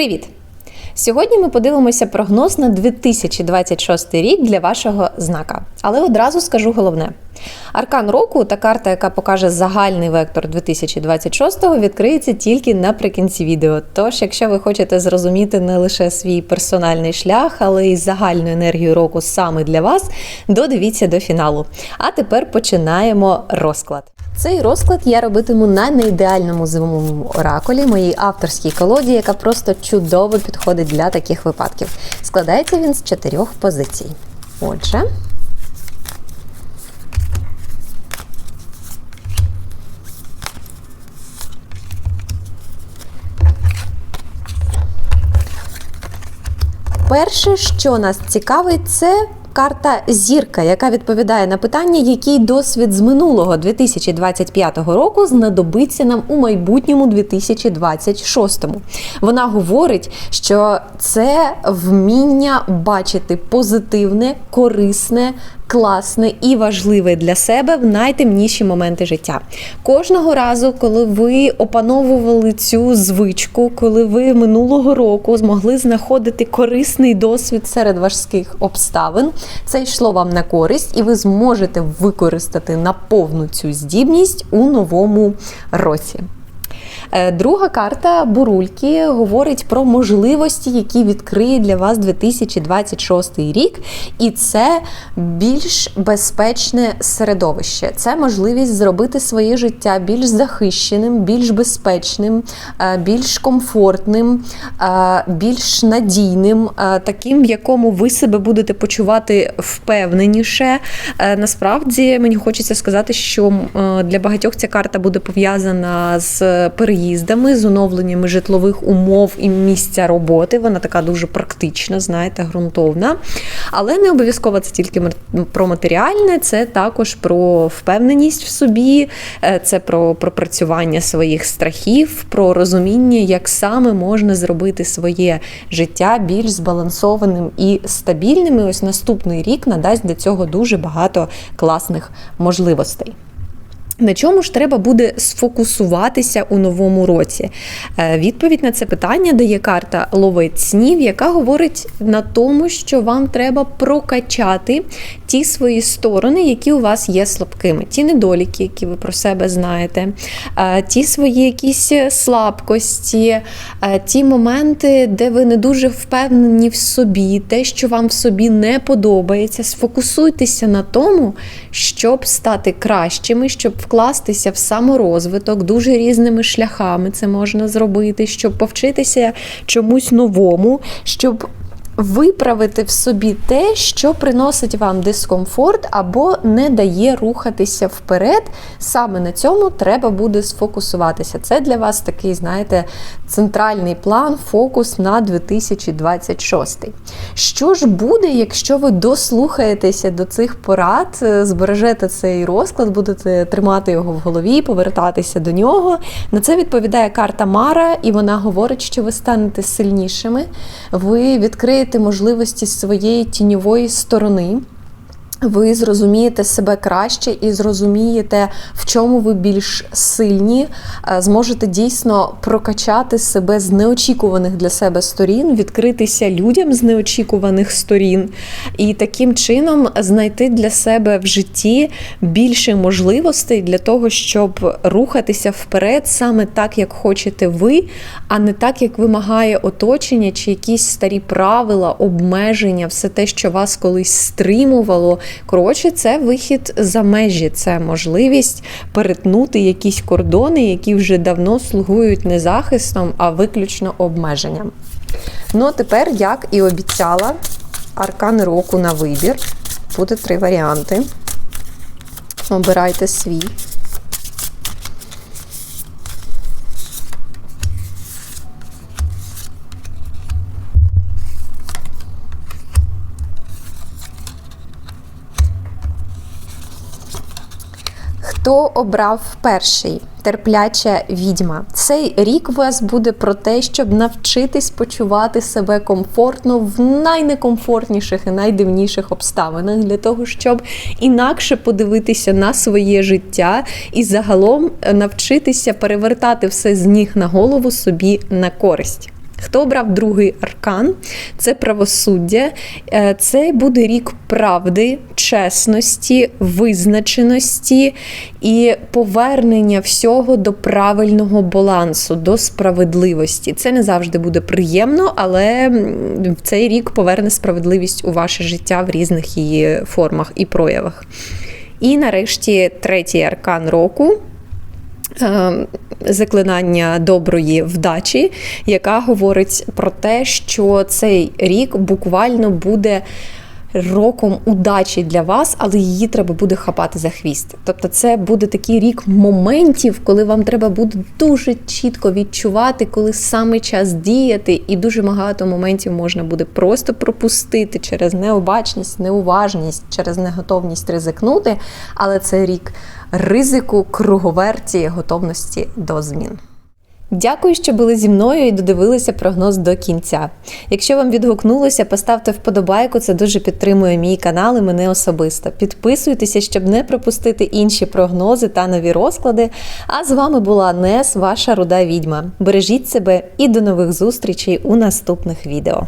Привіт! Сьогодні ми подивимося прогноз на 2026 рік для вашого знака. Але одразу скажу головне: аркан року та карта, яка покаже загальний вектор 2026-го, відкриється тільки наприкінці відео. Тож, якщо ви хочете зрозуміти не лише свій персональний шлях, але й загальну енергію року саме для вас, додивіться до фіналу. А тепер починаємо розклад. Цей розклад я робитиму на неідеальному зимовому оракулі, моїй авторській колоді, яка просто чудово підходить для таких випадків. Складається він з чотирьох позицій. Отже. Перше, що нас цікавить, це карта зірка, яка відповідає на питання, який досвід з минулого 2025 року знадобиться нам у майбутньому 2026. Вона говорить, що це вміння бачити позитивне, корисне. Класне і важливе для себе в найтемніші моменти життя. Кожного разу, коли ви опановували цю звичку, коли ви минулого року змогли знаходити корисний досвід серед важких обставин, це йшло вам на користь, і ви зможете використати наповну цю здібність у новому році. Е, друга карта бурульки говорить про можливості, які відкриє для вас 2026 рік, і це більш безпечне середовище. Це можливість зробити своє життя більш захищеним, більш безпечним, е, більш комфортним, е, більш надійним, таким, в якому ви себе будете почувати впевненіше. Насправді мені хочеться сказати, що для багатьох ця карта буде пов'язана з переїздом переїздами, з оновленнями житлових умов і місця роботи. Вона така дуже практична, знаєте, ґрунтовна. Але не обов'язково це тільки про матеріальне, це також про впевненість в собі, е, це про пропрацювання своїх страхів, про розуміння, як саме можна зробити своє життя більш збалансованим і стабільним. І Ось наступний рік надасть для цього дуже багато класних можливостей. На чому ж треба буде сфокусуватися у новому році? Е, відповідь на це питання дає карта Ловець снів, яка говорить на тому, що вам треба прокачати ті свої сторони, які у вас є слабкими, ті недоліки, які ви про себе знаєте, е, ті свої якісь слабкості, е, ті моменти, де ви не дуже впевнені в собі, те, що вам в собі не подобається. Сфокусуйтеся на тому, щоб стати кращими, щоб вкластися в саморозвиток дуже різними шляхами. Це можна зробити, щоб повчитися чомусь новому, щоб виправити в собі те, що приносить вам дискомфорт або не дає рухатися вперед. Саме на цьому треба буде сфокусуватися. Це для вас такий, знаєте, центральний план, фокус на 2026. Що ж буде, якщо ви дослухаєтеся до цих порад, збережете цей розклад, будете тримати його в голові, повертатися до нього? На це відповідає карта Мара, і вона говорить, що ви станете сильнішими, ви відкриєте розкрити можливості своєї тіньової сторони ви зрозумієте себе краще і зрозумієте, в чому ви більш сильні, е, зможете дійсно прокачати себе з неочікуваних для себе сторін, відкритися людям з неочікуваних сторін, і таким чином знайти для себе в житті більше можливостей для того, щоб рухатися вперед саме так, як хочете ви, а не так, як вимагає оточення, чи якісь старі правила, обмеження, все те, що вас колись стримувало. Коротше, це вихід за межі, це можливість перетнути якісь кордони, які вже давно слугують не захистом, а виключно обмеженням. Ну, а тепер, як і обіцяла, аркан року на вибір. Буде три варіанти. Обирайте свій. Хто обрав перший терпляча відьма? Цей рік у вас буде про те, щоб навчитись почувати себе комфортно в найнекомфортніших і найдивніших обставинах, для того, щоб інакше подивитися на своє життя і загалом навчитися перевертати все з ніг на голову собі на користь. Хто обрав другий аркан? Це правосуддя. Е, Це буде рік правди, чесності, визначеності і повернення всього до правильного балансу, до справедливості. Це не завжди буде приємно, але цей рік поверне справедливість у ваше життя в різних її формах і проявах. І нарешті третій аркан року. Е, Заклинання доброї вдачі, яка говорить про те, що цей рік буквально буде роком удачі для вас, але її треба буде хапати за хвіст. Тобто, це буде такий рік моментів, коли вам треба буде дуже чітко відчувати, коли саме час діяти, і дуже багато моментів можна буде просто пропустити через необачність, неуважність, через неготовність ризикнути. Але це рік ризику, круговерті, готовності до змін. Дякую, що були зі мною і додивилися прогноз до кінця. Якщо вам відгукнулося, поставте вподобайку, це дуже підтримує мій канал і мене особисто. Підписуйтеся, щоб не пропустити інші прогнози та нові розклади. А з вами була Нес, ваша руда відьма. Бережіть себе і до нових зустрічей у наступних відео.